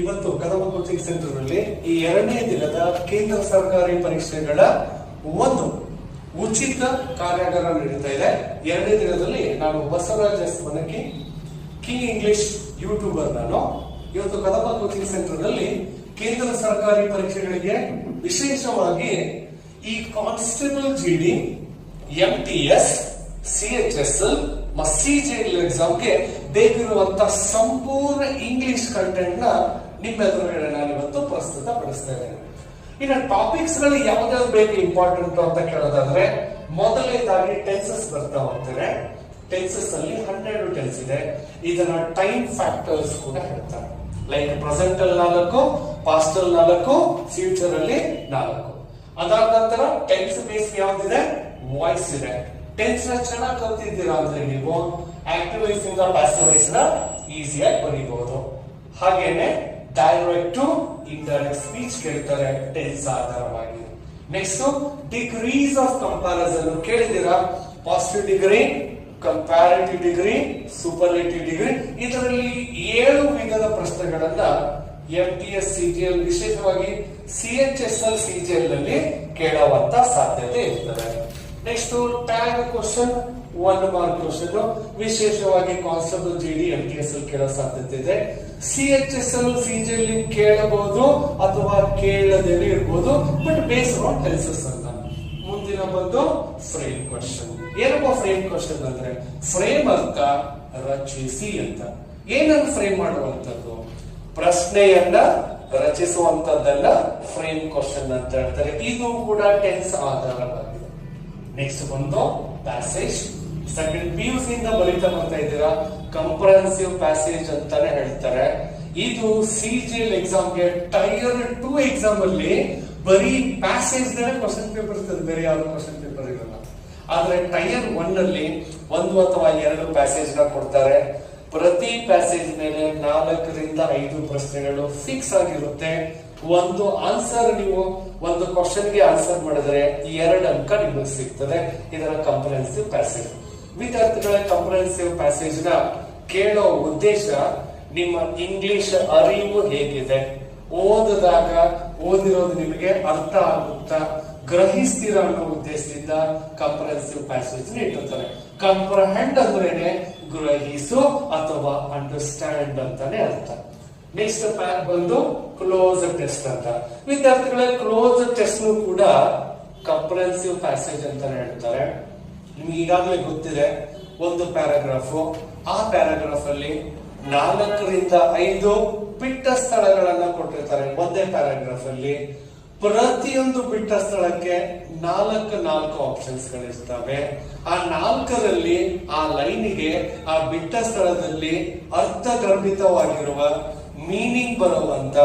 ಇವತ್ತು ಕದಮ ಕೋಚಿಂಗ್ ಸೆಂಟರ್ನಲ್ಲಿ ಈ ಎರಡನೇ ದಿನದ ಕೇಂದ್ರ ಸರ್ಕಾರಿ ಪರೀಕ್ಷೆಗಳ ಒಂದು ಉಚಿತ ಕಾರ್ಯಾಗಾರ ನಡೀತಾ ಇದೆ. ಎರಡನೇ ದಿನದಲ್ಲಿ ನಾನು Basavaraj S. King English YouTuber ನಾನು. ಇವತ್ತು ಕದಮ ಕೋಚಿಂಗ್ ಸೆಂಟರ್ನಲ್ಲಿ ಕೇಂದ್ರ ಸರ್ಕಾರಿ ಪರೀಕ್ಷೆಗಳಿಗೆ ವಿಶೇಷವಾಗಿ ಈ constable GD M T S, C H S L C G ಎಕ್ಸಾಮ್ಗೆ ಬೇಕಿರುವಂತ ಸಂಪೂರ್ಣ ಇಂಗ್ಲಿಷ್ ಕಂಟೆಂಟ್ನ ನಿಮ್ಮ ಎದುರುಗಡೆ ನಾನು ಇವತ್ತು ಪ್ರಸ್ತುತ ಪಡಿಸ್ತಾ ಇದ್ದೇನೆ. ಇನ್ನು ಟಾಪಿಕ್ಸ್ಗಳು ಯಾವ್ದಾದ್ರು ಬೇಕು ಇಂಪಾರ್ಟೆಂಟ್ ಅಂತ ಕೇಳೋದಾದ್ರೆ ಮೊದಲನೇದಾಗಿ ಟೆನ್ಸಸ್ ಬರ್ತಾ ಹೋಗ್ತಾರೆ ಟೆನ್ಸಸ್ ಅಲ್ಲಿ ಹನ್ನೆರಡು ಟೆನ್ಸ್ ಇದೆ. ಇದನ್ನ ಟೈಮ್ ಫ್ಯಾಕ್ಟರ್ಸ್ ಕೂಡ ಹೇಳ್ತಾರೆ. ಲೈಕ್ ಪ್ರೆಸೆಂಟ್ ಅಲ್ಲಿ ನಾಲ್ಕು ಪಾಸ್ಟ್ ಅಲ್ಲಿ ನಾಲ್ಕು ಫ್ಯೂಚರ್ ಅಲ್ಲಿ ನಾಲ್ಕು. ಅದಾದ ನಂತರ ಟೆನ್ಸ್ ಬೇಸ್ ಯಾವ್ದಿದೆ? ವಾಯ್ಸ್ ಇದೆ. ಟೆನ್ಸ್ ಚೆನ್ನಾಗಿ ಕಲ್ತಿದ್ದೀರಾ ಅಂದ್ರೆ ನೀವು? ಆಕ್ಟಿವ್ ವೈಸ್ ಇಂದ ಪ್ಯಾಸಿವ್ ವೈಸ್ನ ಈಸಿಯಾಗಿ ಬರೀಬಹುದು. ಹಾಗೇನೆ ಡೈರೆಕ್ಟ್ ಟು ಇಂಡೈರೆಕ್ಟ್ ಸ್ಪೀಚ್ ಕೇಳ್ತಾರೆ ಟೆನ್ಸ್ ಆಧಾರವಾಗಿ. Next degrees of comparison ಕೇಳಿದಿರಾ positive degree comparative degree superlative degree ಇದರಲ್ಲಿ ಏಳು ವಿಧದ ಪ್ರಶ್ನೆಗಳನ್ನ ಎಂ ಟಿ ಎಸ್ ಎಲ್ ವಿಶೇಷವಾಗಿ ಸಿ ಎಚ್ ಎಸ್ ಎಲ್ ಸಿಜಿಎಲ್ನಲ್ಲಿ ಕೇಳುವಂತ ಸಾಧ್ಯತೆ ಇರ್ತದೆ. Next tag question one mark question ವಿಶೇಷವಾಗಿ constable G D M T S L ಕೇಳೋ ಸಾಧ್ಯತೆ ಇದೆ. C H S L CGL ಕೇಳಬಹುದು ಅಥವಾ ಕೇಳದೇನೆ ಇರ್ಬೋದು. ಬಟ್ ಬೇಸ್ ಆನ್ ಟೆನ್ಸಸ್ ಅಂತ. ಮುಂದಿನ ಬಂದು ಫ್ರೇಮ್ ಕ್ವಶನ್ ಏನಪ್ಪ ಫ್ರೇಮ್ ಕ್ವಶನ್ ಅಂದ್ರೆ? ಫ್ರೇಮ್ ಅಂತ ರಚಿಸಿ ಅಂತ. ಏನನ್ನು ಫ್ರೇಮ್ ಮಾಡುವಂತದ್ದು ಪ್ರಶ್ನೆಯನ್ನ ರಚಿಸುವಂತದ್ದಲ್ಲ ಫ್ರೇಮ್ ಕ್ವಶನ್ ಅಂತ ಹೇಳ್ತಾರೆ. ಇದು ಕೂಡ ಟೆನ್ಸ್ ಆಧಾರವಾಗಿದೆ. ನೆಕ್ಸ್ಟ್ ಬಂದು ಪ್ಯಾಸೇಜ್ ಸೆಕೆಂಡ್ ಪಿ ಯು ಇಂದ ಬರೀತಾ ಬರ್ತಾ ಇದ್ದೀರಾ? ಕಂಪ್ರಹೆನ್ಸಿವ್ ಪ್ಯಾಸೇಜ್ ಅಂತಾನೆ ಹೇಳ್ತಾರೆ. ಇದು ಸಿ ಜಿ ಎಲ್ ಎಕ್ಸಾಮ್ಗೆ ಟೈರ್ ಟೂ ಎಕ್ಸಾಮ್ ಅಲ್ಲಿ ಬರೀ ಪ್ಯಾಸೇಜ್ ಕ್ವಶನ್ ಪೇಪರ್ ಇರ್ತದೆ. ಬೇರೆ ಯಾವ್ದು ಕ್ವಶನ್ ಪೇಪರ್ ಇರಲ್ಲ. ಆದ್ರೆ ಟೈರ್ ಒನ್ ಅಲ್ಲಿ ಒಂದು ಅಥವಾ ಎರಡು ಪ್ಯಾಸೇಜ್ನ ಕೊಡ್ತಾರೆ. ಪ್ರತಿ ಪ್ಯಾಸೇಜ್ ಮೇಲೆ ನಾಲ್ಕರಿಂದ ಐದು ಪ್ರಶ್ನೆಗಳು ಫಿಕ್ಸ್ ಆಗಿರುತ್ತೆ. ಒಂದು ಆನ್ಸರ್ ನೀವು ಒಂದು ಕ್ವಶನ್ಗೆ ಆನ್ಸರ್ ಮಾಡಿದ್ರೆ ಎರಡು ಅಂಕ ನಿಮಗೆ ಸಿಗ್ತದೆ. ಇದರ ಕಂಪ್ರಹೆನ್ಸಿವ್ ಪ್ಯಾಸೇಜ್ ವಿದ್ಯಾರ್ಥಿಗಳ ಕಂಪ್ರಹೆನ್ಸಿವ್ ಪ್ಯಾಸೇಜ್ನ ಕೇಳೋ ಉದ್ದೇಶ ನಿಮ್ಮ ಇಂಗ್ಲಿಷ್ ಅರಿವು ಹೇಗಿದೆ? ಓದಿದಾಗ ಓದಿರೋದು ನಿಮಗೆ ಅರ್ಥ ಆಗುತ್ತಾ? ಗ್ರಹಿಸ್ತೀರ ಅನ್ನೋ ಉದ್ದೇಶದಿಂದ ಕಂಪ್ರಹೆನ್ಸಿವ್ ಪ್ಯಾಸೇಜ್ ಇಟ್ಟಿರ್ತಾರೆ. ಕಂಪ್ರಹೆಂಡ್ ಅಂದ್ರೇನೆ ಗ್ರಹಿಸು ಅಥವಾ ಅಂಡರ್ಸ್ಟ್ಯಾಂಡ್ ಅಂತಾನೆ ಅರ್ಥ. ನೆಕ್ಸ್ಟ್ ಪ್ಯಾಕ್ ಬಂದು ಕ್ಲೋಸ್ ಟೆಸ್ಟ್ ಅಂತ. ವಿದ್ಯಾರ್ಥಿಗಳ ಕ್ಲೋಸ್ ಟೆಸ್ಟ್ ಕೂಡ ಕಂಪ್ರಹೆನ್ಸಿವ್ ಪ್ಯಾಸೇಜ್ ಅಂತಾನೆ ಹೇಳ್ತಾರೆ. ನಿಮ್ಗೆ ಈಗಾಗಲೇ ಗೊತ್ತಿದೆ, ಒಂದು ಪ್ಯಾರಾಗ್ರಾಫ್. ಆ ಪ್ಯಾರಾಗ್ರಾಫ್ ಅಲ್ಲಿ ನಾಲ್ಕರಿಂದ ಐದು ಬಿಟ್ಟ ಸ್ಥಳಗಳನ್ನ ಕೊಟ್ಟಿರ್ತಾರೆ. ಒಂದೇ ಪ್ಯಾರಾಗ್ರಾಫ್ ಅಲ್ಲಿ ಪ್ರತಿಯೊಂದು ಬಿಟ್ಟ ಸ್ಥಳಕ್ಕೆ ನಾಲ್ಕು ನಾಲ್ಕು ಆಪ್ಷನ್ಸ್ ಗಳಿರ್ತವೆ. ಆ ನಾಲ್ಕರಲ್ಲಿ ಆ ಲೈನಿಗೆ ಆ ಬಿಟ್ಟ ಸ್ಥಳದಲ್ಲಿ ಅರ್ಥಗರ್ಭಿತವಾಗಿರುವ ಮೀನಿಂಗ್ ಬರುವಂತ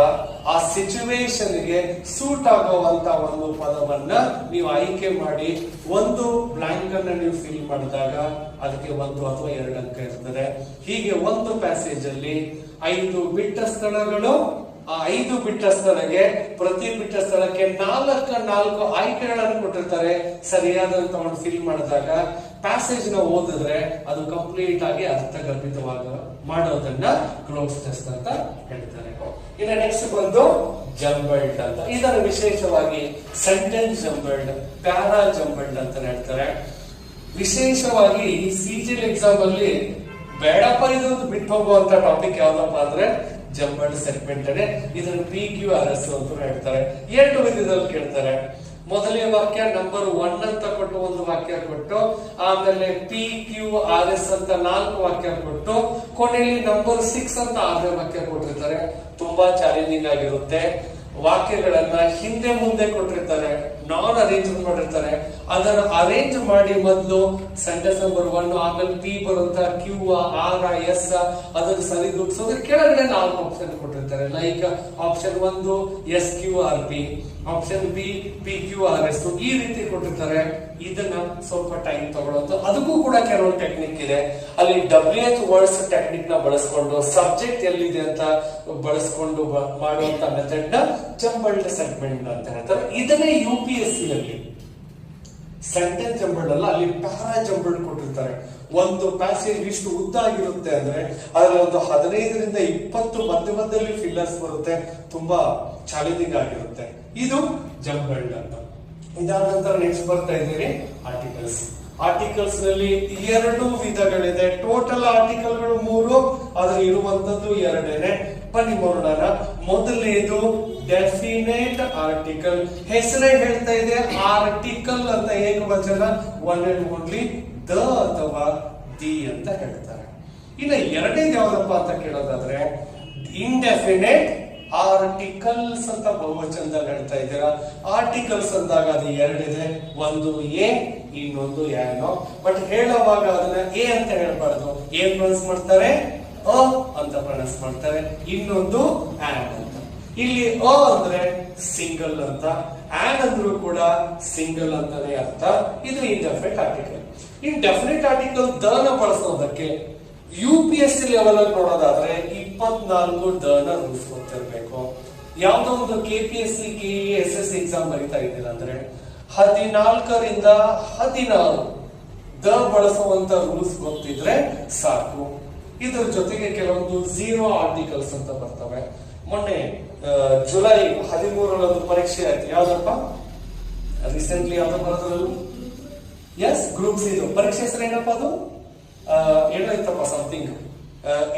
ಆ ಸಿಚುವೇಶನ್ಗೆ ಸೂಟ್ ಆಗುವಂತ ಒಂದು ಪದವನ್ನ ನೀವು ಆಯ್ಕೆ ಮಾಡಿ ಒಂದು ಬ್ಲಾಂಕ್ ಅನ್ನ ನೀವು ಫಿಲ್ ಮಾಡಿದಾಗ ಅದಕ್ಕೆ ಒಂದು ಅಥವಾ ಎರಡು ಅಂಕ ಇರ್ತದೆ. ಹೀಗೆ ಒಂದು ಪ್ಯಾಸೇಜ್ ಅಲ್ಲಿ ಐದು ಬಿಟ್ಟ ಸ್ಥಳಗಳು ಆ ಐದು ಬಿಟ್ಟ ಸ್ಥಳಕ್ಕೆ ಪ್ರತಿ ಬಿಟ್ಟ ಸ್ಥಳಕ್ಕೆ ನಾಲ್ಕು ನಾಲ್ಕು ಆಯ್ಕೆಗಳನ್ನು ಕೊಟ್ಟಿರ್ತಾರೆ. ಸರಿಯಾದಂತ ಒಂದು ಫಿಲ್ ಮಾಡಿದಾಗ ಪ್ಯಾಸೇಜ್ನ ಓದಿದ್ರೆ ಅದು ಕಂಪ್ಲೀಟ್ ಆಗಿ ಅರ್ಥಗರ್ಭಿತವಾಗ ಮಾಡೋದನ್ನ ಕ್ಲೋಸ್ ಟೆಸ್ಟ್ ಅಂತ ಹೇಳ್ತಾರೆ. ಇನ್ನು ನೆಕ್ಸ್ಟ್ ಬಂದು ಜಂಬಲ್ಡ್ ಅಂತ. ಇದರ ವಿಶೇಷವಾಗಿ ಸೆಂಟೆನ್ಸ್ ಜಂಬಲ್ಡ್ ಪ್ಯಾರಾ ಜಂಬಲ್ಡ್ ಅಂತ ಹೇಳ್ತಾರೆ. ವಿಶೇಷವಾಗಿ ಈ ಸಿಜಿಎಲ್ ಎಕ್ಸಾಮ್ ಅಲ್ಲಿ ಬೇಡಪ್ಪ, ಇದು ಬಿಟ್ಟು ಹೋಗುವಂತ ಟಾಪಿಕ್ ಯಾವ್ದಪ್ಪ ಅಂದ್ರೆ ಜಂಬಲ್ಡ್ ಸೆಗ್ಮೆಂಟ್ ಇದನ್ನು ಪಿ ಕ್ಯೂ ಆರ್ ಎಸ್ ಅಂತ ಹೇಳ್ತಾರೆ. ಎರಡು ವಿಧದಲ್ಲಿ ಕೇಳ್ತಾರೆ. ಮೊದಲನೇ ವಾಕ್ಯ ನಂಬರ್ ಒನ್ ಅಂತ ಕೊಟ್ಟು ಒಂದು ವಾಕ್ಯ ಕೊಟ್ಟು, ಆಮೇಲೆ ಪಿ ಕ್ಯೂ ಆರ್ ಎಸ್ ಅಂತ ನಾಲ್ಕು ವಾಕ್ಯ ಕೊಟ್ಟು, ಕೊನೆಯಲ್ಲಿ ನಂಬರ್ ಸಿಕ್ಸ್ ಅಂತ ಆರನೇ ವಾಕ್ಯ ಕೊಟ್ಟಿರ್ತಾರೆ. ತುಂಬಾ ಚಾಲೆಂಜಿಂಗ್ ಆಗಿರುತ್ತೆ. ವಾಕ್ಯಗಳನ್ನ ಹಿಂದೆ ಮುಂದೆ ಕೊಟ್ಟಿರ್ತಾರೆ ನಾನ್ ಅರೇಂಜ್ ಮಾಡಿರ್ತಾರೆ. ಅದನ್ನ ಅರೇಂಜ್ ಮಾಡಿ ಮೊದಲು ಸೆಂಟೆನ್ಸ್ ನಂಬರ್ ಒನ್ ಆಮೇಲೆ ಪಿ ಬರುವಂತ ಕ್ಯೂ ಆರ್ ಎಸ್ ಅದನ್ನ ಸರಿದೂಗಿಸೋದು ಕೆಳಗಡೆ ನಾಲ್ಕು ಆಪ್ಷನ್ ಕೊಟ್ಟಿರ್ತಾರೆ. ಲೈಕ್ ಆಪ್ಷನ್ ಒಂದು S Q R P option B P Q R S ಈ ರೀತಿ ಕೊಟ್ಟಿರ್ತಾರೆ. ಇದನ್ನ ಸ್ವಲ್ಪ ಟೈಮ್ ತಗೊಳ್ಳೋದು ಅದಕ್ಕೂ ಕೂಡ ಕೆಲವೊಂದು ಟೆಕ್ನಿಕ್ ಇದೆ. ಅಲ್ಲಿ ಡಬ್ಲ್ಯೂ ಎಚ್ ವರ್ಡ್ಸ್ ಟೆಕ್ನಿಕ್ನ ಬಳಸ್ಕೊಂಡು ಸಬ್ಜೆಕ್ಟ್ ಎಲ್ಲಿದೆ ಅಂತ ಬಳಸ್ಕೊಂಡು ಮಾಡುವಂತ ಮೆಥಡ್ನ ಜಂಬಲ್ಡ್ ಸೆಗ್ಮೆಂಟ್ ಅಂತ ಹೇಳ್ತಾರೆ ಇದನ್ನೇ ಯು ಪಿ ಎಸ್ ಸಿ ಅಲ್ಲಿ ಸೆಂಟೆನ್ಸ್ ಜಂಬಲ್ಡ್ ಅಲ್ಲ ಅಲ್ಲಿ ಪ್ಯಾರಾ ಜಂಬಲ್ಡ್ ಕೊಟ್ಟಿರ್ತಾರೆ. ಒಂದು ಪ್ಯಾಸೇಜ್ ಇಷ್ಟು ಉದ್ದ ಆಗಿರುತ್ತೆ ಅಂದ್ರೆ ಅದರ ಒಂದು ಹದಿನೈದರಿಂದ ಇಪ್ಪತ್ತು ಮಧ್ಯ ಮಧ್ಯದಲ್ಲಿ ಫಿಲ್ಲರ್ಸ್ ಬರುತ್ತೆ. ತುಂಬಾ ಚಾಲೆಂಜಿಂಗ್ ಆಗಿರುತ್ತೆ. ಇದು ಜಂಬಲ್ಡ್ ಅಂತ. ಇದಾದ ನಂತರ ನೆಕ್ಸ್ಟ್ ಬರ್ತಾ ಇದ್ದೀರಿ ಆರ್ಟಿಕಲ್ಸ್ ಆರ್ಟಿಕಲ್ಸ್ನಲ್ಲಿ ಎರಡು ವಿಧಗಳಿದೆ. ಟೋಟಲ್ ಆರ್ಟಿಕಲ್ಗಳು ಮೂರು ಆದ್ರೆ ಇರುವಂತದ್ದು ಎರಡೇನೆ. ಬನ್ನಿ ನೋಡೋಣ. ಮೊದಲನೇದು ಡೆಫಿನೇಟ್ ಆರ್ಟಿಕಲ್ ಹೆಸರೇ ಹೇಳ್ತಾ ಇದೆ ಆರ್ಟಿಕಲ್ ಅಂತ ಏಕವಚನ ಒನ್ ಅಂಡ್ ಓನ್ಲಿ ದ ಅಥವಾ ದಿ ಅಂತ ಹೇಳ್ತಾರೆ. ಇನ್ನು ಎರಡನೇದು ಯಾವ್ದಪ್ಪ ಅಂತ ಕೇಳೋದಾದ್ರೆ ಇಂಡೆಫಿನೆಟ್ ಆರ್ಟಿಕಲ್ಸ್ ಅಂತ ಬಹುವಚನದಲ್ಲಿ ಹೇಳ್ತಾ ಇದ್ದೀರಾ? ಆರ್ಟಿಕಲ್ಸ್ ಅಂದಾಗ ಅದು ಎರಡಿದೆ, ಒಂದು ಎ, ಇನ್ನೊಂದು ಏನೋ. ಬಟ್ ಹೇಳುವಾಗ ಅದನ್ನ ಎ ಅಂತ ಹೇಳ್ಬಾರ್ದು. ಏನ್ ಪ್ರೊನೌನ್ಸ್ ಮಾಡ್ತಾರೆ? ಅ ಅಂತ ಪ್ರೊನೌನ್ಸ್ ಮಾಡ್ತಾರೆ. ಇನ್ನೊಂದು ಆನ್ ಅಂತ. ಇಲ್ಲಿ ಅ ಅಂದ್ರೆ ಸಿಂಗಲ್ ಅಂತ, ಆನ್ ಅಂದ್ರೂ ಕೂಡ ಸಿಂಗಲ್ ಅಂತಾನೆ ಅರ್ಥ. ಇದು indefinite article in definite article ದನ ಬಳಸೋದಕ್ಕೆ U P S C level ಅಲ್ಲಿ ನೋಡೋದಾದ್ರೆ ಇಪ್ಪತ್ನಾಲ್ಕು ದನ ರೂಲ್ಸ್ ಗೊತ್ತಿರಬೇಕು. ಯಾವುದೋ ಒಂದು K P S C K S S exam ಬರೀತಾ ಇದ್ದೀರಾ ಅಂದ್ರೆ ಹದಿನಾಲ್ಕರಿಂದ ಹದಿನಾರು ದ ಬಳಸುವಂತ ರೂಲ್ಸ್ ಗೊತ್ತಿದ್ರೆ ಸಾಕು. ಇದ್ರ ಜೊತೆಗೆ ಕೆಲವೊಂದು ಝೀರೋ ಆರ್ಟಿಕಲ್ಸ್ ಅಂತ ಬರ್ತವೆ. ಮೊನ್ನೆ ಜುಲೈ ಹದಿಮೂರರಂದು ಪರೀಕ್ಷೆ ಆಯ್ತು. ಯಾವ್ದಪ್ಪ? ರೀಸೆಂಟ್ಲಿ ಯಾವ್ದು ಬರೋದ್ರಲ್ಲೂ ಎಸ್ ಗ್ರೂಪ್ ಸಿ ಪರೀಕ್ಷೆ ಹೆಸರು ಏನಪ್ಪ ಅದು? ಏನಾಯ್ತಪ್ಪ ಏನೋ ಇತ್ತಪ್ಪ something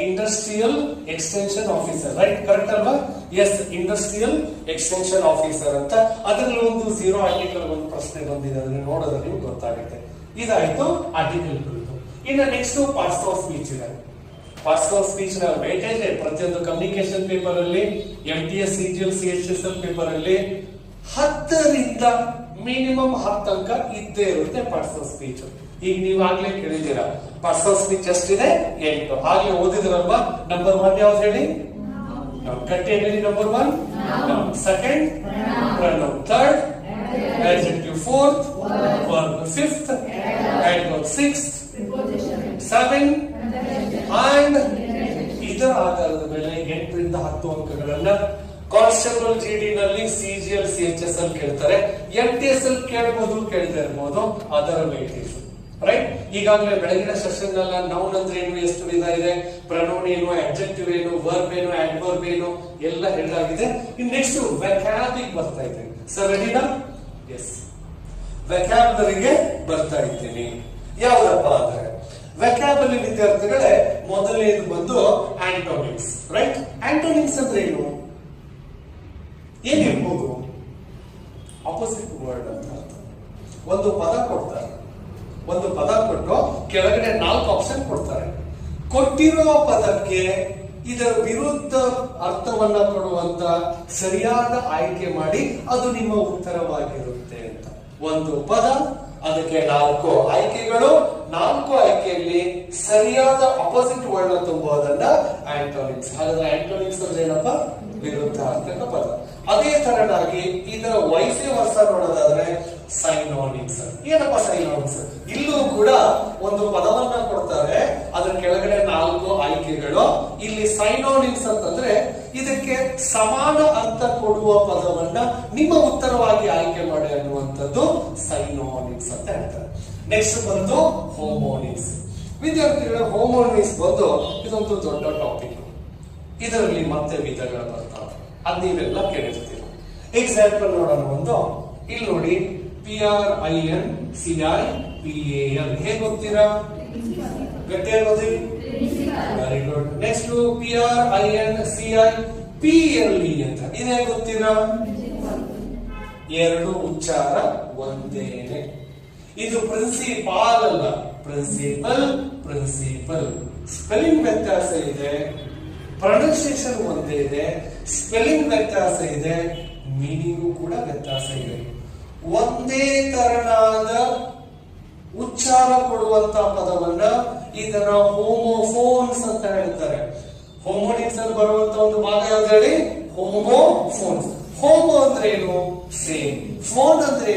industrial extension officer right correct ಅಲ್ವಾ? ಎಸ್ ಇಂಡಸ್ಟ್ರಿಯಲ್ ಎಕ್ಸ್ಟೆನ್ಷನ್ ಆಫೀಸರ್ ಅಂತ. ಅದರಲ್ಲಿ ಒಂದು ಝೀರೋ ಆರ್ಟಿಕಲ್ ಒಂದು ಪ್ರಶ್ನೆ ಬಂದಿದೆ. ಅದನ್ನ ನೋಡೋದ್ರಲ್ಲಿ ಗೊತ್ತಾಗುತ್ತೆ. ಇದಾಯ್ತು ಆರ್ಟಿಕಲ್ ಇನ್ನು ನೆಕ್ಸ್ಟ್ ಪಾರ್ಟ್ಸ್ ಆಫ್ ಸ್ಪೀಚ್ ಇದೆ ಪಾರ್ಟ್ಸ್ ಆಫ್ ಸ್ಪೀಚ್ನ ವೇಟೇಜ್ ಪ್ರತಿಯೊಂದು ಕಮ್ಯುನಿಕೇಶನ್ ಪೇಪರ್ ಅಲ್ಲಿ M T S C C H S L paper ಅಲ್ಲಿ ಹತ್ತರಿಂದ ಮಿನಿಮಮ್ ಹತ್ತು ಅಂಕ ಇದ್ದೇ ಇರುತ್ತೆ ಪರ್ಸನಲ್ ಸ್ಪೀಚ್ ಈಗ ನೀವು ಆಗ್ಲೇ ಕೇಳಿದ್ದೀರಾ? ಪರ್ಸನಲ್ ಸ್ಪೀಚ್ ಎಷ್ಟಿದೆ? ಎಂಟು. ಹಾಗೆ ಓದಿದ್ರಲ್ವಾ? ನಂಬರ್ ಒನ್ ಯಾವ್ದು ಹೇಳಿ? ಗಟ್ಟಿ ಹೇಳಿ number one second third adjective fourth, verb fifth adverb sixth, seven and ಇದರ ಆಧಾರದ ಮೇಲೆ ಎಂಟರಿಂದ ಹತ್ತು ಅಂಕಗಳನ್ನ ಕಾನ್ಸ್ಟೇಬಲ್ ಜಿ ಡಿ ನಲ್ಲಿ C G L C H S ಅಲ್ಲಿ ಕೇಳ್ತಾರೆ. ಎನ್ ಟಿ ಎಸ್ ಅಲ್ಲಿ ಕೇಳಬಹುದು ಕೇಳ್ತಾ ಇರ್ಬೋದು. ಅದರ ರೈಟ್ ಈಗಾಗಲೇ ಬೆಳಗಿನ ಸೆಷನ್ ಅಲ್ಲ ನೌನ್ ಅಂದ್ರೆ ಏನು, ಎಷ್ಟು ವಿಧ ಇದೆ? ಪ್ರನೌನ್ ಏನು ಅಬ್ಜೆಕ್ಟಿವ್ ಏನು ವರ್ಬ್ ಏನು ಆಡ್ವರ್ಬ್ ಏನು, ಎಲ್ಲ ಹೇಳಲಾಗಿದೆ ಇನ್ ನೆಕ್ಸ್ಟ್ ವೆಕ್ಯಾಬಿಕ್ ಬರ್ತಾ ಇದೆ ಸರ್ ರೆಡಿನಾ ಎಸ್ ವೆಕ್ಯಾಬ್ ಬರ್ತಾ ಇದ್ದೀನಿ. ಯಾವ್ದಪ್ಪ ಅಂದ್ರೆ? ವೆಕ್ಯಾಬಲಿ ವಿದ್ಯಾರ್ಥಿಗಳೇ ಮೊದಲನೇದು ಬಂದು ಆಂಟೋನಿಮ್ಸ್ ರೈಟ್ ಆಂಟೋನಿಮ್ಸ್ ಅಂದ್ರೆ ಏನು? ಏನಿರ್ಬೋದು? ಆಪೋಸಿಟ್ ವರ್ಡ್ ಅಂತ. ಒಂದು ಪದ ಕೊಡ್ತಾರೆ. ಒಂದು ಪದ ಕೊಟ್ಟು ಕೆಳಗಡೆ ನಾಲ್ಕು ಆಪ್ಷನ್ ಕೊಡ್ತಾರೆ. ಕೊಟ್ಟಿರೋ ಪದಕ್ಕೆ ಇದರ ವಿರುದ್ಧ ಅರ್ಥವನ್ನ ಕೊಡುವಂತ ಸರಿಯಾದ ಆಯ್ಕೆ ಮಾಡಿ ಅದು ನಿಮ್ಮ ಉತ್ತರವಾಗಿರುತ್ತೆ ಅಂತ. ಒಂದು ಪದ, ಅದಕ್ಕೆ ನಾಲ್ಕು ಆಯ್ಕೆಗಳು ನಾಲ್ಕು ಆಯ್ಕೆಯಲ್ಲಿ ಸರಿಯಾದ ಅಪೋಸಿಟ್ ವರ್ಡ್ ತುಂಬುವುದನ್ನ ಆಂಟೋನಿಮ್ಸ್ ಹಾಗಾದ್ರೆ ಆಂಟೋನಿಮ್ಸ್ ಅಂದ್ರೆ ಏನಪ್ಪ? ವಿರುದ್ಧಾರ್ಥಕ ಪದ. ಅದೇ ತರನಾಗಿ ಇದರ ವಯಸ್ಸೆ ವರ್ಷ ನೋಡೋದಾದ್ರೆ ಸೈನೋನಿಕ್ಸ್ ಏನಪ್ಪ ಸೈನೋನಿಕ್ಸ್ ಇಲ್ಲೂ ಕೂಡ ಒಂದು ಪದವನ್ನ ಕೊಡ್ತಾರೆ. ಅದರ ಕೆಳಗಡೆ ನಾಲ್ಕು ಆಯ್ಕೆಗಳು. ಇಲ್ಲಿ ಸೈನೋನಿಕ್ಸ್ ಅಂತಂದ್ರೆ ಇದಕ್ಕೆ ಸಮಾನ ಅರ್ಥ ಕೊಡುವ ಪದವನ್ನ ನಿಮ್ಮ ಉತ್ತರವಾಗಿ ಆಯ್ಕೆ ಮಾಡಿ ಅನ್ನುವಂಥದ್ದು ಸೈನೋನಿಕ್ಸ್ ಅಂತ ಹೇಳ್ತಾರೆ. ನೆಕ್ಸ್ಟ್ ಬಂತು ಹೋಮೋನಿಸ್ ವಿದ್ಯಾರ್ಥಿಗಳ ಹೋಮೋನಿಸ್ ಬಂದು ಇದೊಂದು ದೊಡ್ಡ ಟಾಪಿಕ್ ಇದರಲ್ಲಿ ಮತ್ತೆ ವಿಧಗಳು ಬರ್ತಾವೆ. ಅದ್ ನೀವೆಲ್ಲ ಕೇಳಿರ್ತೀರ. ಎಕ್ಸಾಂಪಲ್ ನೋಡೋಣ ಒಂದು. ಇಲ್ಲಿ ನೋಡಿ P R I N C I P A L ಹೇಗೆ ಓದ್ತೀರಾ ಗಟ್ಟಿ ಓದಿ very good next P R I N C I P L E ಅಂತ. ಇದೇ ಗೊತ್ತೀರಾ? ಎರಡು ಉಚ್ಚಾರ ಒಂದೇನೆ. ಇದು ಪ್ರಿನ್ಸಿಪಾಲ್ ಅಲ್ಲ. ಪ್ರಿನ್ಸಿಪಲ್ ಪ್ರಿನ್ಸಿಪಲ್ ಸ್ಪೆಲ್ಲಿಂಗ್ ವ್ಯತ್ಯಾಸ ಇದೆ. ಪ್ರೊನೌನ್ಸಿಯೇಷನ್ ಒಂದೇ ಇದೆ. ಸ್ಪೆಲ್ಲಿಂಗ್ ವ್ಯತ್ಯಾಸ ಇದೆ. ಮೀನಿಂಗು ಕೂಡ ವ್ಯತ್ಯಾಸ ಇದೆ. ಒಂದೇ ತರನಾದ ಉಚ್ಚಾರ ಕೊಡುವಂತ ಪದವನ್ನ ಇದನ್ನ ಹೋಮೋಫೋನ್ಸ್ ಅಂತ ಹೇಳ್ತಾರೆ. ಹೋಮೋನಿಕ್ಸ್ ಅಲ್ಲಿ ಬರುವಂತ ಒಂದು ಭಾಗ ಯಾವ್ದು ಹೇಳಿ? ಹೋಮೋಫೋನ್ಸ್ ಹೋಮೋ ಅಂದ್ರೆ ಏನು? ಸೇಮ್ ಫೋನ್ ಅಂದ್ರೆ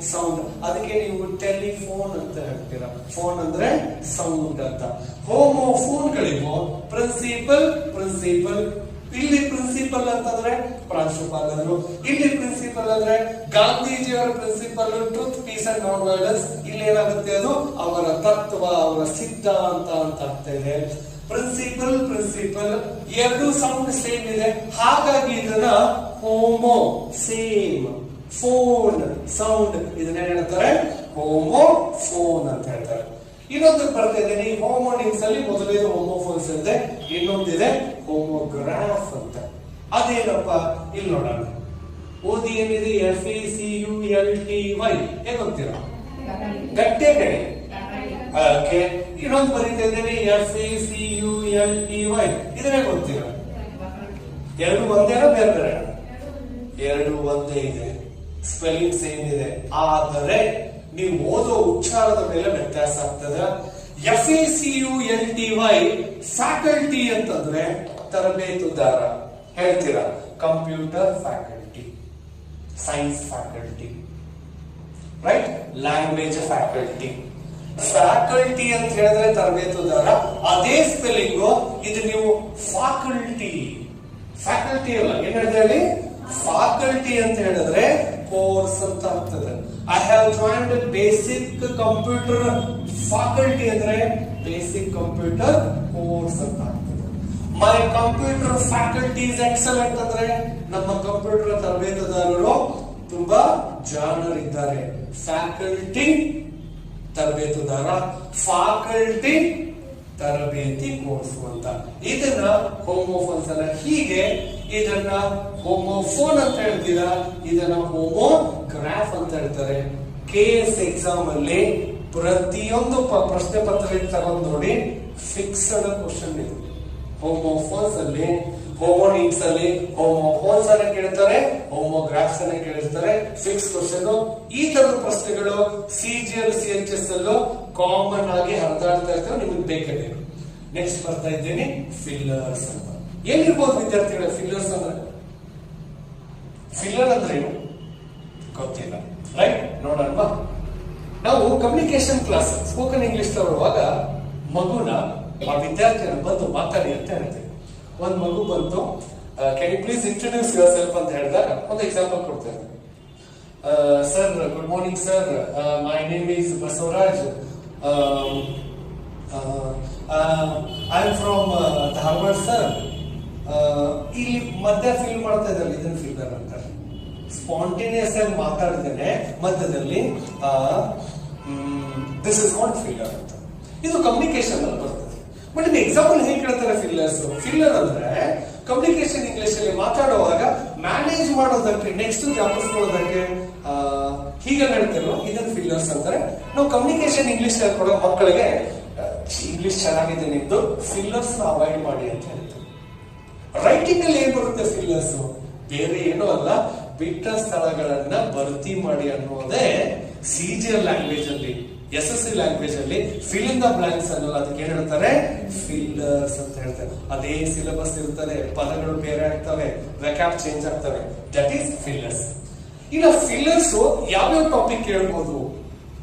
ಸೌಂಡ್ ಅದಕ್ಕೆ ನೀವು ಟೆಲಿಫೋನ್ ಅಂತ ಹೇಳ್ತೀರಾ. ಫೋನ್ ಅಂದ್ರೆ ಸೌಂಡ್ ಅಂತ. ಹೋಮೋ ಗಳಿಗೂ ಪ್ರಿನ್ಸಿಪಲ್ ಪ್ರಿನ್ಸಿಪಲ್ ಇಲ್ಲಿ ಪ್ರಿನ್ಸಿಪಲ್ ಪ್ರಿನ್ಸಿಪಲ್ ಅಂತಂದ್ರೆ ಪ್ರಾಂಶುಪಾಲರು ಇಲ್ಲಿ ಪ್ರಿನ್ಸಿಪಲ್ ಅಂದ್ರೆ ಗಾಂಧೀಜಿಯವರ principle truth peace and non violence ಇಲ್ಲಿ ಏನಾಗುತ್ತೆ ಅದು? ಅವರ ತತ್ವ, ಅವರ ಸಿದ್ಧಾಂತ ಅಂತ ಆಗ್ತಾ ಇದೆ. ಪ್ರಿನ್ಸಿಪಲ್ ಪ್ರಿನ್ಸಿಪಲ್ ಎರಡು ಸೌಂಡ್ ಸೇಮ್ ಇದೆ. ಹಾಗಾಗಿ ಇದನ್ನ ಹೋಮೋ ಸೇಮ್ ಫೋನ್ ಸೌಂಡ್ ಇದನ್ನ ಹೇಳ್ತಾರೆ? ಹೋಮೋ ಫೋನ್ ಅಂತ ಹೇಳ್ತಾರೆ. ಇನ್ನೊಂದು ಬರ್ತಾ ಇದೆ ಈ ಹೋಮೋನಿಮ್ಸ್ ಅಲ್ಲಿ ಮೊದಲೇ ಹೋಮೋಫೋನ್ಸ್ ಇದೆ ಇನ್ನೊಂದಿದೆ ಹೋಮೋಗ್ರಾಫ್ ಅಂತ. ಅದೇನಪ್ಪ? ಇಲ್ಲಿ ನೋಡೋಣ. ಓದಿ ಏನಿದೆ? F A C U L T Y ಏನಂತೀರ ಗಟ್ಟೆ ಕಡೆ ಓಕೆ ಇನ್ನೊಂದು ಬರೀತಾ ಇದ್ದೇನೆ F E C U L T Y ಇದನ್ನೇ ಗೊತ್ತಿಲ್ಲ. ಎರಡು ಒಂದೇನ ಬೇರೆ ಬೇರೆ? ಎರಡು ಒಂದೇ ಇದೆ. ಸ್ಪೆಲ್ಲಿಂಗ್ ಸೇಮ್ ಇದೆ. ಆದರೆ ನೀವು ಓದೋ ಉಚ್ಚಾರದ ಮೇಲೆ ವ್ಯತ್ಯಾಸ ಆಗ್ತದೆ? F A C U L T Y faculty ಅಂತಂದ್ರೆ ತರಬೇತುದಾರ. ಹೇಳ್ತೀರಾ? Computer faculty science faculty right language faculty faculty ಅಂತ ಹೇಳಿದ್ರೆ ತರಬೇತುದಾರ, ಅದೇ ಸ್ಪೆಲ್ಲಿಂಗು ಇದು ನೀವು ಫ್ಯಾಕಲ್ಟಿ ಫ್ಯಾಕಲ್ಟಿ ಅಲ್ಲ, ಏನ್ ಹೇಳಿದ್ರೆ ಹೇಳಿ ಫ್ಯಾಕಲ್ಟಿ ಅಂತ ಹೇಳಿದ್ರೆ ಕೋರ್ಸ್ ಅಂತ ಆಗ್ತದೆ. I have joined basic computer faculty ಅಂದ್ರೆ ಬೇಸಿಕ್ ಕಂಪ್ಯೂಟರ್ ಕೋರ್ಸ್ ಅಂತ ಆಗ್ತದೆ. My computer faculty is excellent ಅಂದ್ರೆ ನಮ್ಮ ಕಂಪ್ಯೂಟರ್ ತರಬೇತುದಾರರು ತುಂಬಾ ಜಾಣರಿದ್ದಾರೆ. ಫ್ಯಾಕಲ್ಟಿ ತರಬೇತುದಾರ ಫಾಕಲ್ಟಿ ತರಬೇತಿ ಕೋರ್ಸ್ ಅಂತ. ಇದನ್ನ ಹೋಮೋಫೋನ್ಸ್ ಅಲ್ಲ. ಹೀಗೆ ಇದನ್ನ ಹೋಮೋಫೋನ್ ಅಂತ ಹೇಳ್ತೀರಾ? ಇದನ್ನ ಹೋಮೋಗ್ರಾಫ್ ಅಂತ ಹೇಳ್ತಾರೆ. ಕೆ ಎಸ್ ಎಕ್ಸಾಮ್ ಅಲ್ಲಿ ಪ್ರತಿಯೊಂದು ಪ್ರಶ್ನೆ ಪತ್ರ ತಗೊಂಡು ನೋಡಿ ಫಿಕ್ಸ್ಡ್ ಕ್ವಶನ್ ಇದೆ. ಹೋಮೋಫೋನ್ಸ್ ಅಲ್ಲಿ ಹೋಮೋನಿಮ್ಸ್ ಅಲ್ಲಿ ಹೋಮೋಫೋನ್ಸ್ ಅನ್ನ ಕೇಳ್ತಾರೆ ಹೋಮೋಗ್ರಾಫ್ಸ್ ಅನ್ನ ಕೇಳಿರ್ತಾರೆ ಸಿಕ್ಸ್ ಕ್ವಶನ್ ಈ ತರದ ಪ್ರಶ್ನೆಗಳು C G L C H S ಅಲ್ಲೂ ಕಾಮನ್ ಆಗಿ ಹರಿದಾಡ್ತಾ ಇರ್ತವೆ, ನಿಮಗೆ ಬೇಕೇ ಬೇಕು. ನೆಕ್ಸ್ಟ್ ಬರ್ತಾ ಇದ್ದೀನಿ ಫಿಲ್ಲರ್ಸ್ ಅಂತ. ಎಲ್ಲಿರ್ಬೋದು ವಿದ್ಯಾರ್ಥಿಗಳ ಫಿಲ್ಲರ್ಸ್ ಅಂದ್ರೆ? ಫಿಲ್ಲರ್ ಅಂದ್ರೆ ಏನು? ಗೊತ್ತಿಲ್ಲ. ರೈಟ್ ನೋಡಲ್ವಾ? ನಾವು ಕಮ್ಯುನಿಕೇಶನ್ ಕ್ಲಾಸ್ ಸ್ಪೋಕನ್ ಇಂಗ್ಲಿಷ್ ತಗೊಳ್ಳುವಾಗ ಮಗುನ ಆ ವಿದ್ಯಾರ್ಥಿಯನ್ನು ಬಂದು ಮಾತಾಡಿ ಅಂತ ಹೇಳ್ತೀವಿ. ಒಂದ್ ಮಗು ಬಂತು. Can you please introduce yourself ಅಂತ ಹೇಳಿದಾಗ ಒಂದು ಎಕ್ಸಾಂಪಲ್ ಕೊಡ್ತೇನೆ. Sir good morning sir my name is Basavaraj I am from Dharwad sir ಇಲ್ಲಿ ಮಧ್ಯ ಫೀಲ್ ಮಾಡ್ತಾ ಇದ್ದಾರೆ ಇದನ್ನ ಫೀಲ್ ಅಂತಾರೆ ಸ್ಪಾಂಟೇನಿಯಸ್ ಆಗಿ ಮಾತಾಡ್ತೇನೆ ಮಧ್ಯದಲ್ಲಿ. ದಿಸ್ ಇಸ್ ನಾಟ್ ಫೀಲ್ ಅಂತ. ಇದು ಕಮ್ಯುನಿಕೇಶನ್ ಅಲ್ಲಿ, ಬರ್ತದೆ. ಬಟ್ ಇದು ಎಕ್ಸಾಂಪಲ್ ಹೇಗೆ ಹೇಳ್ತಾರೆ ಫಿಲ್ಲರ್ಸ್ ಫಿಲ್ಲರ್ ಅಂದ್ರೆ ಕಮ್ಯುನಿಕೇಶನ್ ಇಂಗ್ಲಿಷ್ ಅಲ್ಲಿ ಮಾತಾಡುವಾಗ ಮ್ಯಾನೇಜ್ ಮಾಡೋದಕ್ಕೆ ನೆಕ್ಸ್ಟ್ ಜ್ಞಾಪಿಸ್ಕೊಳ್ಳೋದಕ್ಕೆ ಆ, ಹೀಗೆ ಹೇಳ್ತಿರೋ ಇದನ್ನು ಫಿಲ್ಲರ್ಸ್ ಅಂತಾರೆ. ನಾವು ಕಮ್ಯುನಿಕೇಶನ್ ಇಂಗ್ಲಿಷ್ ಕೊಡೋ ಮಕ್ಕಳಿಗೆ ಇಂಗ್ಲಿಷ್ ಚೆನ್ನಾಗಿದೆ ನಿಂತು ಫಿಲ್ಲರ್ಸ್ ಅವಾಯ್ಡ್ ಮಾಡಿ ಅಂತ ಹೇಳ್ತಾರೆ. ರೈಟಿಂಗ್ ಅಲ್ಲಿ ಏನ್ ಬರುತ್ತೆ ಫಿಲ್ಲರ್ಸ್ ಬೇರೆ ಏನೂ ಅಲ್ಲ. ಬಿಟ್ಟ ಸ್ಥಳಗಳನ್ನ ಭರ್ತಿ ಮಾಡಿ ಅನ್ನೋದೇ ಸೀಜಿಯರ್ ಲ್ಯಾಂಗ್ವೇಜ್ ಅಲ್ಲಿ ಎಸ್ ಎಸ್ ಸಿ ಲ್ಯಾಂಗ್ವೇಜ್ ಅಲ್ಲಿ ಫಿಲ್ ಇನ್ ದ ಬ್ಲಾಂಕ್ಸ್ ಅನ್ನೋ ಅದಕ್ಕೆ ಏನ್ ಹೇಳ್ತಾರೆ? ಫಿಲ್ಲರ್ಸ್ ಅಂತ ಹೇಳ್ತಾರೆ. ಅದೇ ಸಿಲೆಬಸ್ ಇರ್ತದೆ, ಪದಗಳು ಬೇರೆ ಆಗ್ತವೆ ವೆಕ್ಯಾಪ್ ಚೇಂಜ್ ಆಗ್ತವೆ. ದಟ್ ಈಸ್ ಫಿಲ್ಲರ್ಸ್ ಇನ್ನು ಫಿಲ್ಲರ್ಸ್ ಯಾವ್ಯಾವ ಟಾಪಿಕ್ ಕೇಳ್ಬೋದು?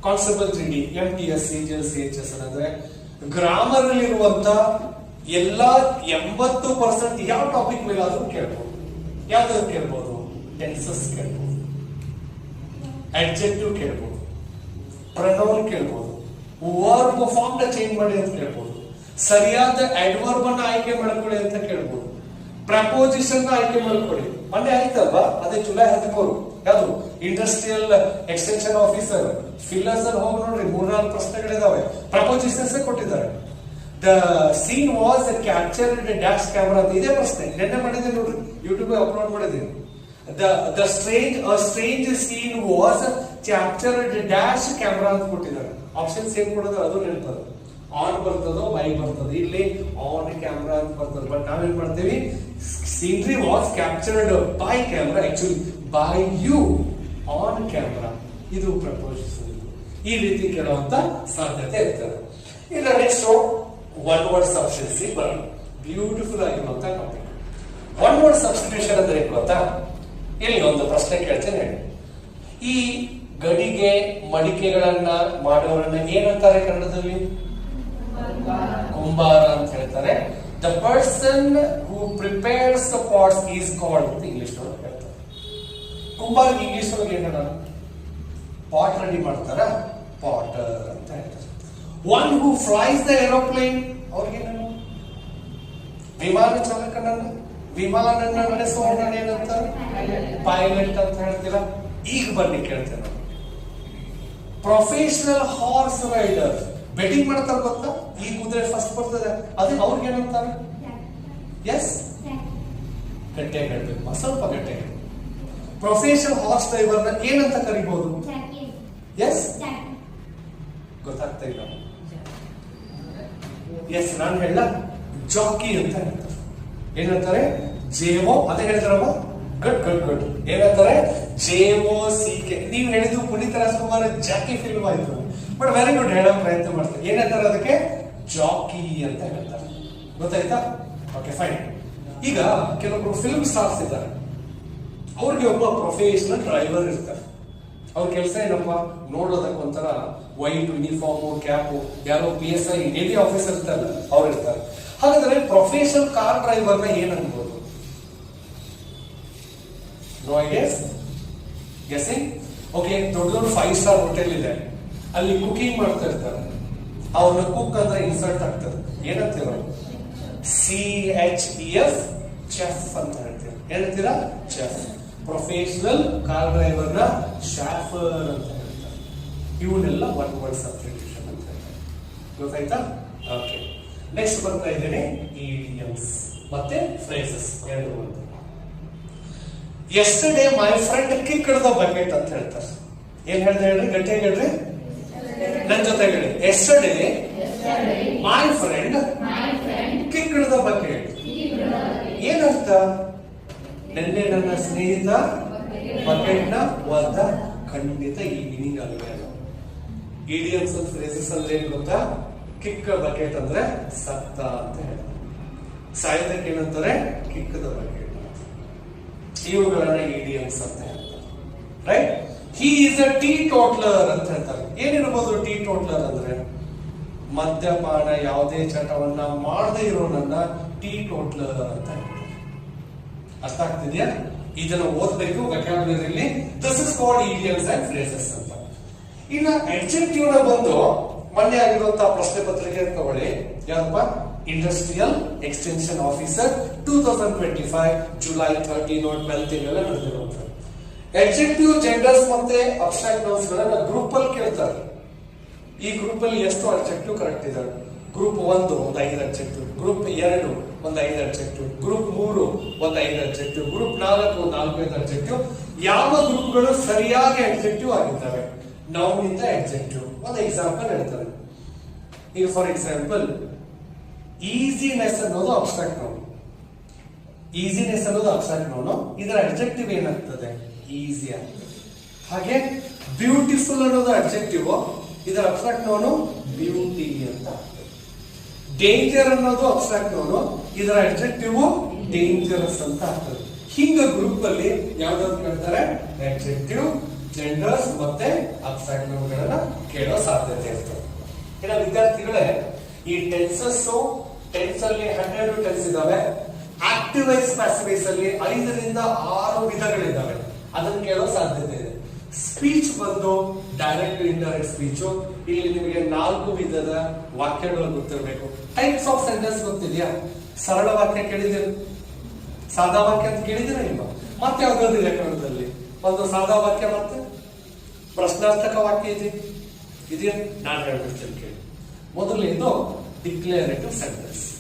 Constable three D M T S C G L C H S ಅಂದ್ರೆ ಗ್ರಾಮರ್ ಇರುವಂತ ಎಲ್ಲಾ ಎಂಬತ್ತು ಪರ್ಸೆಂಟ್ ಯಾವ ಟಾಪಿಕ್ ಮೇಲಾದ್ರೂ ಕೇಳ್ಬೋದು. ಯಾವ್ದಾದ್ರು ಕೇಳ್ಬೋದು. ಟೆನ್ಸಸ್ ಕೇಳ್ಬೋದು. ಅಡ್ಜೆಕ್ಟಿವ್ ಕೇಳ್ಬೋದು. ಪ್ರನೌನ್ ಕೇಳ್ಬೋದು. ವರ್ಬ್ ಫಾರ್ಮ್ ಚೇಂಜ್ ಮಾಡಿ ಅಂತ ಕೇಳ್ಬೋದು ಸರಿಯಾದ ಅಡ್ವರ್ಬ್ ಅನ್ನ ಆಯ್ಕೆ ಮಾಡ್ಕೊಳ್ಳಿ ಅಂತ ಕೇಳ್ಬೋದು. ಪ್ರಪೋಸಿಷನ್ ಆಯ್ಕೆ ಮಾಡ್ಕೊಳ್ಳಿ. ಮೊನ್ನೆ ಆಯ್ತಲ್ವಾ? ಅದೇ ಜುಲೈ ಹದಿಮೂರು. ಯಾವುದು? ಇಂಡಸ್ಟ್ರಿಯಲ್ ಎಕ್ಸ್ಟೆನ್ಷನ್ ಆಫೀಸರ್ ಫಿಲ್ಲರ್ಸ್ ಅಲ್ಲಿ ಹೋಗಿ ನೋಡ್ರಿ, ಮೂರ್ನಾಲ್ಕು ಪ್ರಶ್ನೆಗಳಿದಾವೆ ಪ್ರಪೋಸಿಷನ್ಸ್ ಕೊಟ್ಟಿದ್ದಾರೆ. The scene was captured dash camera ಇದೇ ಪ್ರಶ್ನೆ. ನಿನ್ನೆ ಮಾಡಿದೆ ನೋಡ್ರಿ. ಯೂಟ್ಯೂಬ್ ಅಪ್ಲೋಡ್ ಮಾಡಿದ್ದೀನಿ. The the strange a strange scene was captured dash camera ಅಂತ ಕೊಟ್ಟಿದ್ದಾರೆ. ಆಪ್ಷನ್ಸ್ ಏನ್ ಕೊಡೋದು, ಅದು ನೆನಪದ. ಆನ್ ಬರ್ತದೋ ಬೈ ಬರ್ತದೋ. ಇಲ್ಲಿ ಆನ್ ಕ್ಯಾಮ್ರಾ ಅಂತ ಬರ್ತದೆ. ಬಟ್ ನಾವೇನ್ ಮಾಡ್ತೀವಿ? Scenery was captured by camera actually by you on camera ಇದು ಪ್ರಪೋಸಿಷನ್ ಈ ರೀತಿ ಕೇಳುವಂತ ಸಾಧ್ಯತೆ ಇರ್ತದೆ. ಇಲ್ಲ ನೆಕ್ಸ್ಟ್ ಒನ್ ವರ್ಡ್ ಸಬ್ಸ್ಟೆನ್ಸಿ ಬರೋಣ. ಬ್ಯೂಟಿಫುಲ್ ಆಗಿರುವಂತ ಟಾಪಿಕ್ ಒನ್ ವರ್ಡ್ ಸಬ್ಸ್ಟಿಟ್ಯೂಷನ್ ಅಂದ್ರೆ ಗೊತ್ತಾ? ಇಲ್ಲಿ ಒಂದು ಪ್ರಶ್ನೆ ಕೇಳ್ತೇನೆ. ಈ ಗಡಿಗೆ ಮಡಿಕೆಗಳನ್ನ ಮಾಡೋರನ್ನ ಏನಂತಾರೆ ಕನ್ನಡದಲ್ಲಿ? ಕುಂಬಾರ ಅಂತ ಹೇಳ್ತಾರೆ. The person who prepares the pots is called ಅಂತ ಇಂಗ್ಲಿಷ್ ನವರು ಹೇಳ್ತಾರೆ. ಕುಂಬಾರ ಇಂಗ್ಲಿಷ್ ಅವ್ರಿಗೆ ಏನಣ್ಣ? ಪಾಟ್ ರೆಡಿ ಮಾಡ್ತಾರ? ಪಾಟರ್ ಅಂತ ಹೇಳ್ತಾರೆ. One who flies the aeroplane ಅವ್ರಿಗೇನು ವಿಮಾನ ಚಾಲಕನನ್ನ ವಿಮಾನನ್ನ ನಡೆಸುವವನ ಏನಂತ ಪೈಲಟ್ ಅಂತ ಹೇಳ್ತೀರಾ? ಈಗ ಬನ್ನಿ ಕೇಳ್ತೇನೆ ನಾನು ಪ್ರೊಫೆಷನಲ್ ಹಾರ್ಸ್ ರೈಡರ್ ಬೆಟ್ಟಿಂಗ್ ಮಾಡ್ತಾರ ಗೊತ್ತಾ? ಈ ಕುದುರೆ ಫಸ್ಟ್ ಬರ್ತದೆ. ಅದಕ್ಕೆ ಅವ್ರಿಗೆ ಏನಂತಾರೆ? ಎಸ್ ಗಟ್ಟೆ ಹೇಳ್ಬೇಕು. ಸ್ವಲ್ಪ ಗಟ್ಟೆ ಪ್ರೊಫೆಷನಲ್ ಹಾರ್ಸ್ನ ಏನಂತ ಕರಿಬಹುದು ಎಸ್ ಗೊತ್ತಾಗ್ತಾ ಇಲ್ಲ. ಎಸ್ ನಾನು ಹೇಳ ಜಾಕಿ ಅಂತ ಹೇಳ್ತಾರೆ. ಏನಂತಾರೆ? ಜೇವೋ ಅದೇ ಹೇಳ್ತಾರಮ್ಮ ಗಟ್ ಗಟ್ ಗಟ್ ಏನಂತಾರೆ? ಜೇವೋ ಸಿ ಕೆ ನೀವು ಹೇಳಿದ್ದು ಪುನೀತ್ ರಾಜ್ಕುಮಾರ್ ಜಾಕಿ ಫಿಲ್ಮ್ ಆಯ್ತು ಬಟ್ ವೆರಿ ಗುಡ್ ಹೇಳೋ ಪ್ರಯತ್ನ ಮಾಡ್ತಾರೆ. ಏನಂತಾರೆ ಅದಕ್ಕೆ? ಜಾಕಿ ಅಂತ ಹೇಳ್ತಾರೆ. ಗೊತ್ತಾಯ್ತಾ? ಓಕೆ ಫೈನ್ ಈಗ ಕೆಲವೊಬ್ರು ಫಿಲ್ಮ್ ಸ್ಟಾರ್ಸ್ ಇದ್ದಾರೆ. ಅವ್ರಿಗೆ ಒಬ್ಬ ಪ್ರೊಫೆಷನಲ್ ಡ್ರೈವರ್ ಇರ್ತಾರೆ. ಅವ್ರ ಕೆಲಸ ಏನಪ್ಪ? ನೋಡೋದಕ್ಕೆ ಒಂಥರ ವೈಟ್ ಯೂನಿಫಾರ್ಮು ಕ್ಯಾಪು ಯಾರೋ P S I navy officer ಇರ್ತಾರೆ ಅವ್ರು ಇರ್ತಾರೆ. ಹಾಗಾದ್ರೆ ಪ್ರೊಫೆಷನಲ್ ಕಾರ್ ಡ್ರೈವರ್ನ ಏನ್ ಅನ್ಬೋದು? ನೋ ಐಡಿಯಾಸ್ ಗೆಸಿಂಗ್ ಓಕೆ ದೊಡ್ಡ ದೊಡ್ಡ ಫೈವ್ ಸ್ಟಾರ್ ಹೋಟೆಲ್ ಇದೆ. ಅಲ್ಲಿ ಕುಕಿಂಗ್ ಮಾಡ್ತಾ ಇರ್ತಾರೆ. ಅವ್ರನ್ನ ಕುಕ್ ಅಂದ್ರೆ ಇನ್ಸಲ್ಟ್ ಆಗ್ತದೆ. ಏನಂತೀರ? C H E F chef ಅಂತ ಹೇಳ್ತೀರ. ಹೇಳ್ತೀರಾ ಚೆಫ್ ಪ್ರೊಫೆಷನಲ್ ಕಾರ್ನ ಶಾಫರ್ ಅಂತ ಹೇಳ್ತಾರೆ. ಇವನ್ನೆಲ್ಲ ಒನ್ ವರ್ಡ್ ಸಬ್ಸ್ಟಿಟ್ಯೂಷನ್ ಅಂತ ಹೇಳ್ತಾರೆ. ಗೊತ್ತಾಯ್ತಾ? ನೆಕ್ಸ್ಟ್ ಬರ್ತಾ ಇದ್ದೇನೆ ಇಡಿಯಮ್ಸ್ ಮತ್ತೆ ಫ್ರೇಸಸ್ ಎರಡು ಒಂದು yesterday my friend kick the bucket ಅಂತ ಹೇಳ್ತಾರೆ. ಏನ್ ಹೇಳ್ದೆ ಹೇಳ್ರಿ? ಗಟ್ಟಿಯಾಗಿ ಹೇಳ್ರಿ? ನನ್ನ ಜೊತೆ ಹೇಳಿ yesterday my friend kick the bucket ಏನರ್ಥ? ನಿನ್ನೆ ನನ್ನ ಸ್ನೇಹಿತ ಬಕೆಟ್ನ ಒದ್ದ ಖಂಡಿತ ಈ ಮೀನಿಂಗ್ ಆಗಿದೆ ಇಡಿಯಮ್ಸ್ ಫ್ರೇಸಸ್ ಅಲ್ಲಿ ಏನ್ ಗೊತ್ತಾ? ಕಿಕ್ ಬಕೆಟ್ ಅಂದ್ರೆ ಸತ್ತ ಅಂತ ಹೇಳ್ತಾರೆ. ಸಾಯೋದಕ್ಕೆ ಏನಂತಾರೆ? ಕಿಕ್ಕದ ಬಕೆಟ್ ಇವುಗಳನ್ನ ಇಡಿಯಮ್ಸ್ ಅಂತ ಹೇಳ್ತಾರೆ. Right he is a teetotaler ಅಂತ ಹೇಳ್ತಾರೆ. ಏನಿರ್ಬೋದು ಟೀ ಟೋಟ್ಲರ್ ಅಂದ್ರೆ? ಮದ್ಯಪಾನ, ಯಾವುದೇ ಚಟವನ್ನ ಮಾಡದೇ ಇರೋನನ್ನ ಟೀ ಟೋಟ್ಲರ್ ಅಂತ ಹೇಳ್ತಾರೆ. ಅರ್ಥ ಆಗ್ತಿದ್ಯಾ? ಇದನ್ನ ಓದಬೇಕು vocabulary this is called idioms and phrases ಅಂತ. ಇನ್ನ ಅಡ್ಜೆಕ್ಟಿವ್ನ ಬಂದು ಮೊನ್ನೆ ಆಗಿರುವಂತಹ ಪ್ರಶ್ನೆ ಪತ್ರಿಕೆ ತಗೊಳ್ಳಿ. ಯಾರಪ್ಪ? Industrial extension officer two thousand twenty five July thirty note twelfth ಎಲ್ಲ ನಡೆದಿರುವಂತ ಎಕ್ಸೆಕ್ಟಿವ್ ಜೆಂಡರ್ಸ್ ಮತ್ತೆ ಅಬ್ಸ್ಟ್ರಾಕ್ಟ್ ನೌನ್ಸ್ ಗಳನ್ನ ಗ್ರೂಪ್ ಅಲ್ಲಿ ಕೇಳ್ತಾರೆ. ಈ ಗ್ರೂಪ್ ಅಲ್ಲಿ ಎಷ್ಟು ಅಬ್ಜೆಕ್ಟಿವ್ ಕರೆಕ್ಟ್ ಇದೆ ಗ್ರೂಪ್ ಒಂದು ಒಂದು ಐದು ಅಬ್ಜೆಕ್ಟಿವ್ ಗ್ರೂಪ್ ಎರಡು, ಒಂದು ಐದು ಅಬ್ಜೆಕ್ಟಿವ್ ಗ್ರೂಪ್ ಮೂರು, ಒಂದು ಐದು ಅಬ್ಜೆಕ್ಟಿವ್ ಗ್ರೂಪ್ ನಾಲ್ಕು, ನಾಲ್ಕೈದು ಅಬ್ಜೆಕ್ಟಿವ್ ಯಾವ ಗ್ರೂಪ್ಗಳು ಸರಿಯಾಗಿ ಅಬ್ಜೆಕ್ಟಿವ್ ಆಗಿದ್ದಾವೆ? ನೌನ್ ಇಂದ ಅಡ್ಜೆಕ್ಟಿವ್ ಒಂದು ಎಕ್ಸಾಂಪಲ್ ಹೇಳ್ತಾರೆ ಈಗ ಫಾರ್ ಎಕ್ಸಾಂಪಲ್ ಈಸಿನೆಸ್ ಅನ್ನೋದು ಅಬ್ಸ್ಟ್ರಾಕ್ಟ್ ನೌನ್ ಈಸಿನೆಸ್ ಅನ್ನೋದು ಅಬ್ಸ್ಟ್ರಾಕ್ಟ್ ನೌನು ಇದರ ಅಬ್ಜೆಕ್ಟಿವ್ ಏನಾಗ್ತದೆ? ಈಸಿ ಅಂತ ಹಾಗೆ ಬ್ಯೂಟಿಫುಲ್ ಅನ್ನೋದು ಅಬ್ಜೆಕ್ಟಿವ್ ಇದರ ಅಬ್ಸ್ಟ್ರಾಕ್ಟ್ ನೌನು ಬ್ಯೂಟಿ ಅಂತ. ಡೇಂಜರ್ ಅನ್ನೋದು ಅಬ್ಸ್ಟ್ರಾಕ್ಟ್ ನೌನು ಇದರ ಅಬ್ಜೆಕ್ಟಿವ್ ಡೇಂಜರಸ್ ಅಂತ ಆಗ್ತದೆ. ಹಿಂಗ ಗ್ರೂಪ್ ಅಲ್ಲಿ ಯಾವ್ದಾದ್ರು ಹೇಳ್ತಾರೆ? ಅಬ್ಜೆಕ್ಟಿವ್ ಜೆಂಡರ್ಸ್ ಮತ್ತೆ ಅಬ್ಸ್ಟ್ರಾಕ್ಟ್ ನೌನ್ಗಳನ್ನ ಕೇಳೋ ಸಾಧ್ಯತೆ ಇರ್ತದೆ. ಇನ್ನ ವಿದ್ಯಾರ್ಥಿಗಳೇ, ಈ ಟೆನ್ಸಸ್ ಟೆನ್ಸ್ ಅಲ್ಲಿ ಹನ್ನೆರಡು ಟೆನ್ಸ್ ಇದಾವೆ. ಆಕ್ಟಿವೈಸ್ ವೈಸ್ ಪ್ಯಾಸಿವೈಸ್ ಅಲ್ಲಿ ಐದರಿಂದ ಆರು ವಿಧಗಳಿದ್ದಾವೆ ಅದನ್ನ ಕೇಳೋ ಸಾಧ್ಯತೆ ಇದೆ. ಸ್ಪೀಚ್ ಬಂದು ಡೈರೆಕ್ಟ್ ಇಂಡೈರೆಕ್ಟ್ ಸ್ಪೀಚ್ ಇಲ್ಲಿ ನಿಮಗೆ ನಾಲ್ಕು ವಿಧದ ವಾಕ್ಯಗಳು ಗೊತ್ತಿರಬೇಕು. ಟೈಪ್ಸ್ ಆಫ್ ಸೆಂಟೆನ್ಸ್ ಗೊತ್ತಿದೆಯಾ? ಸರಳ ವಾಕ್ಯ ಕೇಳಿದಿರ ಸಾದಾ ವಾಕ್ಯ ಅಂತ ಕೇಳಿದಿರ ಇಲ್ವಾ ಮತ್ತೆ ಯಾವ್ದಾದ್ರು ಕನ್ನಡದಲ್ಲಿ ಒಂದು ಸಾದಾ ವಾಕ್ಯ ಮತ್ತೆ? ಪ್ರಶ್ನಾರ್ಥಕ ವಾಕ್ಯ ಇದೆ. ಇದೆಯಾ? ನಾನು ಹೇಳ್ಬಿಡ್ತೇನೆ ಕೇಳಿ. ಮೊದಲನೇದು ಡಿಕ್ಲೇರೇಟಿವ್ ಸೆಂಟೆನ್ಸ್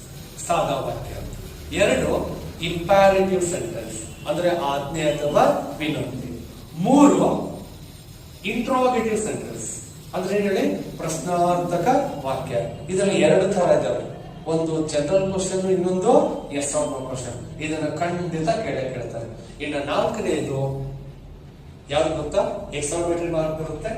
ಸಾದಾ ವಾಕ್ಯ. ಎರಡು ಇಂಪ್ಯಾರೇಟಿವ್ ಸೆಂಟೆನ್ಸ್ ಅಂದ್ರೆ ಆಜ್ಞೆ ಅಥವಾ ವಿನಂತಿ. ಮೂರು ಇಂಟ್ರೋಗೇಟಿವ್ ಸೆಂಟೆನ್ಸ್ ಅಂದ್ರೆ ಹೇಳಿ? ಪ್ರಶ್ನಾರ್ಥಕ ವಾಕ್ಯ. ಇದರಲ್ಲಿ ಎರಡು ತರ ಇದಾವೆ. ಒಂದು ಜನರಲ್ ಕ್ವಶನ್ ಇನ್ನೊಂದು ಎಸ್ ಆರ್ ಕ್ವಶನ್ ಇದನ್ನ ಖಂಡಿತ ಕೇಳೇ ಕೇಳ್ತಾರೆ. ಇನ್ನು ನಾಲ್ಕನೇದು ಯಾವ್ದು ಗೊತ್ತಾ? ಎಕ್ಸಾಮಿನೇಟರಿ ಮಾರ್ಕ್ ಬರುತ್ತೆ?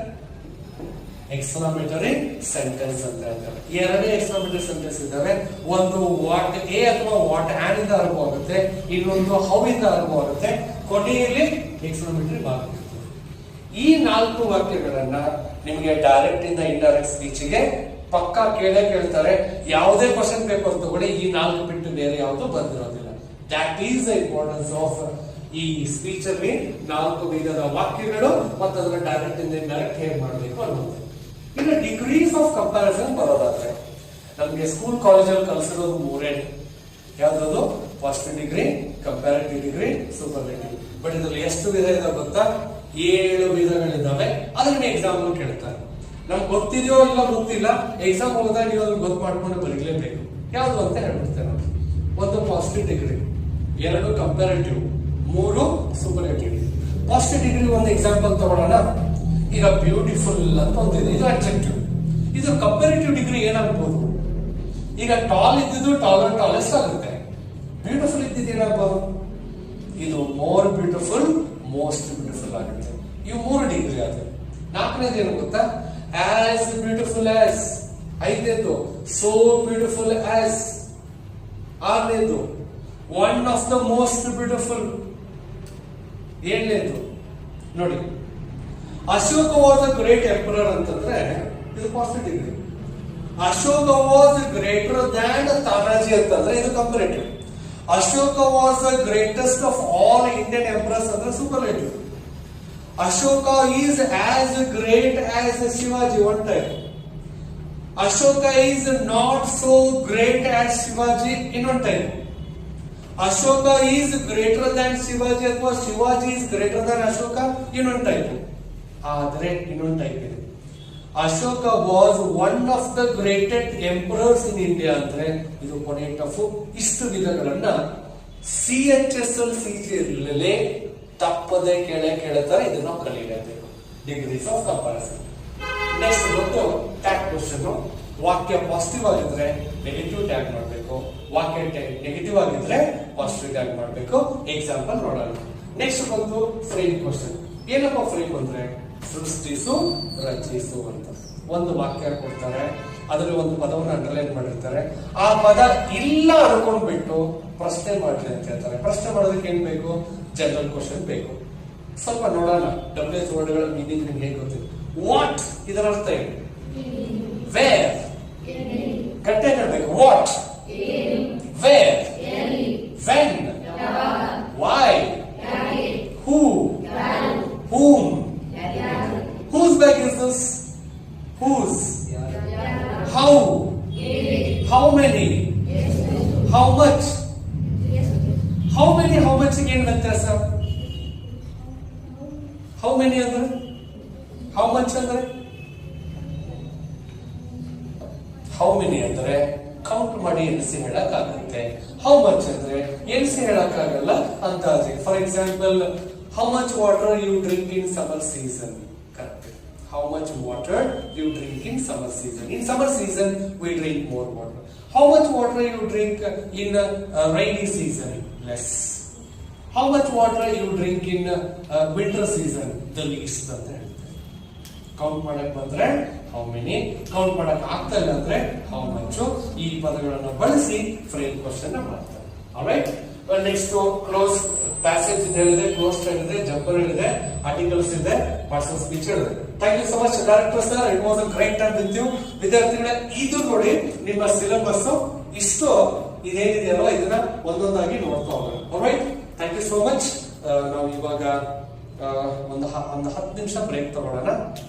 ಎಕ್ಸ್ಕ್ಲಾಮೇಟರಿ ಸೆಂಟೆನ್ಸ್ ಅಂತ ಹೇಳ್ತಾರೆ. ಎರಡೇ ಎಕ್ಸ್ಕ್ಲಾಮೇಟರಿ ಸೆಂಟೆನ್ಸ್ ಇದ್ದಾವೆ. ಒಂದು ವಾಟ್ ಎ ಅಥವಾ ವಾಟ್ ಆನ್ ಇಂದ ಆರಂಭ ಆಗುತ್ತೆ. ಇನ್ನೊಂದು ಹೌ ಇಂದ ಆರಂಭ ಆಗುತ್ತೆ. ಕೊನೆಯಲ್ಲಿ ಎಕ್ಸ್ಕ್ಲಾಮೇಟರಿ ಮಾರ್ಕ್ ಇರ್ತದೆ ಈ ನಾಲ್ಕು ವಾಕ್ಯಗಳನ್ನ ನಿಮಗೆ ಡೈರೆಕ್ಟ್ ಇಂದ ಇಂಡೈರೆಕ್ಟ್ ಸ್ಪೀಚ್ಗೆ ಪಕ್ಕಾ ಕೇಳೇ ಕೇಳ್ತಾರೆ. ಯಾವುದೇ ಕ್ವಶನ್ ಪೇಪರ್ ತಗೊಳ್ಳಿ, ಈ ನಾಲ್ಕು ಬಿಟ್ಟು ಬೇರೆ ಯಾವುದು ಬಂದಿರೋದಿಲ್ಲ. That is the importance of ಈ ಸ್ಪೀಚ್ ಅಲ್ಲಿ ನಾಲ್ಕು ವಿಧದ ವಾಕ್ಯಗಳು ಮತ್ತು ಅದನ್ನ ಡೈರೆಕ್ಟ್ ಇಂದ ಡೈರೆಕ್ಟ್ ಹೇಗೆ ಮಾಡಬೇಕು ಅನ್ನೋದು. ಇನ್ನು ಡಿಗ್ರೀಸ್ ಆಫ್ ಕಂಪ್ಯಾರಿಸನ್ ಬರೋದಾದ್ರೆ, ನಮಗೆ ಸ್ಕೂಲ್ ಕಾಲೇಜಲ್ಲಿ ಕಲಿಸಿರೋದು ಮೂರೇ. ಯಾವ್ದು first degree comparative degree superlative but ಇದ್ರಲ್ಲಿ ಎಷ್ಟು ವಿಧ ಇದೆ ಗೊತ್ತಾ? ಏಳು ವಿಧಗಳಿದ್ದಾವೆ. ಅದನ್ನ ಎಕ್ಸಾಮ್ ಕೇಳ್ತಾರೆ. ನಮ್ಗೆ ಗೊತ್ತಿದೆಯೋ ಇಲ್ಲ ಗೊತ್ತಿಲ್ಲ. ಎಕ್ಸಾಮ್ ಹೋದಾಗ ನೀವು ಅದನ್ನ ಗೊತ್ತು ಮಾಡ್ಕೊಂಡು ಬರೀಲೇಬೇಕು. ಯಾವುದು ಅಂತ ಹೇಳ್ಬಿಡ್ತೇನೆ. ಒಂದು ಪಾಸಿಟಿವ್ ಡಿಗ್ರಿ ಎರಡು ಕಂಪ್ಯಾರಿಟಿವ್ ಮೂರು ಸೂಪರ್ಲೇಟಿವ್ ಫಸ್ಟ್ ಡಿಗ್ರಿ ಒಂದು ಎಕ್ಸಾಂಪಲ್ ತಗೊಳ್ಳೋಣ ಈಗ ಬ್ಯೂಟಿಫುಲ್ ಅಂತ ಒಂದಿದೆ ಇದು. ಅಡ್ಜೆಕ್ಟಿವ್ ಇದು ಕಂಪೇರಿಟಿವ್ ಡಿಗ್ರಿ ಏನಾಗ್ಬೋದು? ಈಗ ಟಾಲ್ ಇದ್ದಿದ್ದು ಟಾಲ್ ಅಂಡ್ ಟಾಲೆಸ್ಟ್ ಆಗುತ್ತೆ. ಬ್ಯೂಟಿಫುಲ್ ಇದ್ದಿದ್ದು ಏನಾಗ್ಬೋದು? ಇದು ಮೋರ್ ಬ್ಯೂಟಿಫುಲ್ ಮೋಸ್ಟ್ ಬ್ಯೂಟಿಫುಲ್ ಆಗುತ್ತೆ. ಇವು ಮೂರು ಡಿಗ್ರಿ ಆದ್ರೆ ನಾಲ್ಕನೇದು ಏನು ಗೊತ್ತಾ? ಆಸ್ ಬ್ಯೂಟಿಫುಲ್ ಆಸ್ ಐದನೇದು ಸೋ ಬ್ಯೂಟಿಫುಲ್ ಆಸ್ ಆರನೇದು one of the most beautiful ಏಳನೇದು? ನೋಡಿ. Ashoka was a great emperor ಅಂತಂದ್ರೆ ಇದು positive Ashoka was greater than Tanaji ಅಂತಂದ್ರೆ ಇದು comparative Ashoka was the greatest of all Indian emperors ಅಂದ್ರೆ superlative Ashoka is as great as Shivaji one time Ashoka is not so great as Shivaji in one time Ashoka is greater than Shivaji ಅಥವಾ Shivaji is greater than Ashoka ಇನ್ನೊಂದು type ಆದ್ರೆ ಇನ್ನೊಂದು type ಇದೆ. Ashoka was one of the greatest emperors in India ಅಂದ್ರೆ ಇದು ಕೊನೆ tough ಇಷ್ಟು ವಿಧಗಳನ್ನ C H S L C G ತಪ್ಪದೆ ಕೆಳೆ ಕೆಳತರ ಇದನ್ನು ಕಲಿಯಬೇಕು. ಡಿಗ್ರೀಸ್ ಆಫ್ ಕಂಪಾರಿಸನ್ ನೆಕ್ಸ್ಟ್ ಬಂದು ಟ್ಯಾಕ್ ಕ್ವಶನ್ ವಾಕ್ಯ ಪಾಸಿಟಿವ್ ಆಗಿದ್ರೆ ನೆಗೆಟಿವ್ ಟ್ಯಾಗ್ ಮಾಡಬೇಕು. ವಾಕ್ಯ ನೆಗೆಟಿವ್ ಆಗಿದ್ರೆ ಪಾಸಿಟಿವ್ ಟ್ಯಾಗ್ ಮಾಡಬೇಕು. ಎಕ್ಸಾಂಪಲ್ ನೋಡೋಣ. ನೆಕ್ಸ್ಟ್ ಬಂದು ಫ್ರೇಮ್ ಕ್ವಶನ್ ಏನಪ್ಪ ಫ್ರೇಮ್ ಅಂದ್ರೆ? ಸೃಷ್ಟಿಸು ರಚಿಸು ಅಂತ. ಒಂದು ವಾಕ್ಯ ಕೊಡ್ತಾರೆ. ಅದರಲ್ಲಿ ಒಂದು ಪದವನ್ನು ಅಂಡರ್ಲೈನ್ ಮಾಡಿರ್ತಾರೆ. ಆ ಪದ ಇಲ್ಲ ಅನ್ಕೊಂಡ್ಬಿಟ್ಟು ಪ್ರಶ್ನೆ ಮಾಡ್ಲಿ ಅಂತ ಹೇಳ್ತಾರೆ. ಪ್ರಶ್ನೆ ಮಾಡೋದಕ್ಕೆ ಏನ್ ಬೇಕು? ಜನರಲ್ ಕ್ವಶನ್ ಬೇಕು. ಸ್ವಲ್ಪ ನೋಡೋಣ. ಡಬ್ಲ್ಯೂ ಎಚ್ ವರ್ಡ್ಗಳ ಮೀನಿಂಗ್ ನಿಮ್ಗೆ ಹೇಗೆ ಗೊತ್ತಿದೆ ವಾಟ್ ಇದರ ಅರ್ಥ ಏನು ವೇರ್ ಕಟ್ಟೆ ಹೇಳ್ಬೇಕು what where when why who whom whose bag is this whose how how many how much how many how much ಏನ್ ವ್ಯತ್ಯಾಸ? ಹೌ ಮೆನಿ ಅಂದ್ರೆ? ಹೌ ಮಚ್ ಅಂದ್ರೆ? ಹೌ ಮೆನಿ ಅಂದ್ರೆ ಕೌಂಟ್ ಮಾಡಿ ಎಣಿಸಿ ಹೇಳಕ್ಕಾಗುತ್ತೆ. ಹೌ ಮಚ್ ಅಂದ್ರೆ ಎಣಿಸಿ ಹೇಳಕ್ಕಾಗಲ್ಲ. ಅಂದಾಜೆ. For example how much water you drink in summer season correct how much water you drink in summer season in summer season we drink more water how much water you drink in rainy season less how much water you drink in winter season the least ಅಂತ ಹೇಳ್ತಾರೆ. Count ಮಾಡಕ್ ಬಂದ್ರೆ how many count ಮಾಡಕ್ ಆಗ್ತಾ ಇಲ್ಲ ಅಂದ್ರೆ how much ಈ ಪದಗಳನ್ನು ಬಳಸಿ ಫ್ರೇಮ್ ಕ್ವಶನ್ ಮಾಡ್ತಾರೆ. ನೆಕ್ಸ್ಟ್ ಕ್ಲೋಸ್ ಪ್ಯಾಸೇಜ್ ಹೇಳಿದೆ ಕ್ಲೋಸ್ ಹೇಳಿದೆ ಜಂಪರ್ ಹೇಳಿದೆ ಆರ್ಟಿಕಲ್ಸ್ ಇದೆ ಪರ್ಸನ್ ಸ್ಪೀಚ್ ಹೇಳಿದೆ thank you so much director sir it was great ಅಂತ ಇದ್ದೀವಿ ವಿದ್ಯಾರ್ಥಿಗಳ ಇದು ನೋಡಿ ನಿಮ್ಮ ಸಿಲೆಬಸ್ ಇಷ್ಟು ಇದೇನಿದೆಯಲ್ಲ ಇದನ್ನ ಒಂದೊಂದಾಗಿ ನೋಡ್ತಾ ಹೋಗೋಣ. ಥ್ಯಾಂಕ್ ಯು ಸೊ ಮಚ್ ನಾವು ಇವಾಗ ಆ, ಒಂದು ಒಂದು ಹತ್ತು ನಿಮಿಷ ಬ್ರೇಕ್ ತಗೊಳ್ಳೋಣ.